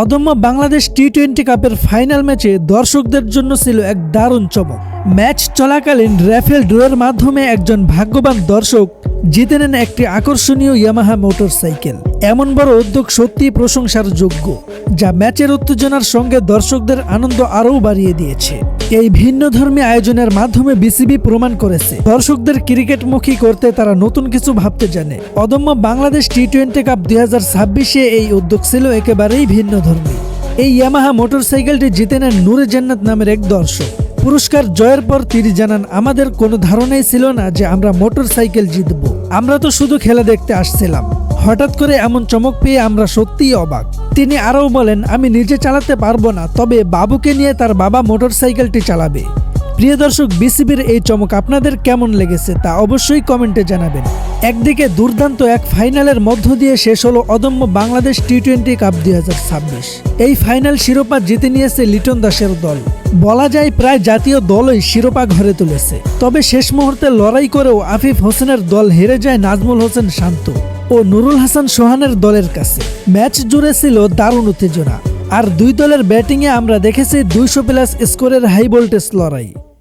অদম্য Bangladesh T twenty কাপের final ম্যাচে দর্শকদের জন্য ছিল এক দারুণ চমক। ম্যাচ চলাকালীন র্যাফেল ড্রোয়ের মাধ্যমে একজন ভাগ্যবান দর্শক জিতে নেন একটি আকর্ষণীয় ইয়ামাহা মোটরসাইকেল। এমন বড় উদ্যোগ সত্যি প্রশংসার যোগ্য, যা ম্যাচের উত্তেজনার সঙ্গে দর্শকদের আনন্দ আরও বাড়িয়ে দিয়েছে। এই ভিন্ন ধর্মী আয়োজনের মাধ্যমে বিসিবি প্রমাণ করেছে। দর্শকদের ক্রিকেটমুখী করতে তারা নতুন কিছু ভাবতে জানে। অদম্য বাংলাদেশ টি টোয়েন্টি কাপ দুই এই উদ্যোগ ছিল একেবারেই ভিন্ন ধর্মী। এই ইয়ামাহা মোটরসাইকেলটি জিতে নেন নূরে জান্নাত নামের এক দর্শক। পুরস্কার জয়ের পর তিনি জানান, আমাদের কোনো ধারণাই ছিল না যে আমরা মোটর সাইকেল জিতব। আমরা তো শুধু খেলা দেখতে আসছিলাম। হঠাৎ করে এমন চমক পেয়ে আমরা সত্যিই অবাক। তিনি আরও বলেন, আমি নিজে চালাতে পারব না, তবে বাবুকে নিয়ে তার বাবা মোটরসাইকেলটি চালাবে। প্রিয় দর্শক, বিসিবির এই চমক আপনাদের কেমন লেগেছে তা অবশ্যই কমেন্টে জানাবেন। একদিকে দুর্দান্ত এক ফাইনালের মধ্য দিয়ে শেষ হলো অদম্য বাংলাদেশ টি টোয়েন্টি কাপ দুই হাজার ছাব্বিশ। এই ফাইনাল শিরোপা জিতে নিয়েছে লিটন দাসের দল। বলা যায় প্রায় জাতীয় দলই শিরোপা ঘরে তুলেছে। তবে শেষ মুহূর্তে লড়াই করেও আফিফ হোসেনের দল হেরে যায় নাজমুল হোসেন শান্ত ও নুরুল হাসান সোহানের দলের কাছে। ম্যাচ জুড়ে ছিল দারুণ উত্তেজনা। আর দুই দলের ব্যাটিংয়ে আমরা দেখেছি দুইশো প্লাস স্কোরের হাই ভোল্টেজ লড়াই।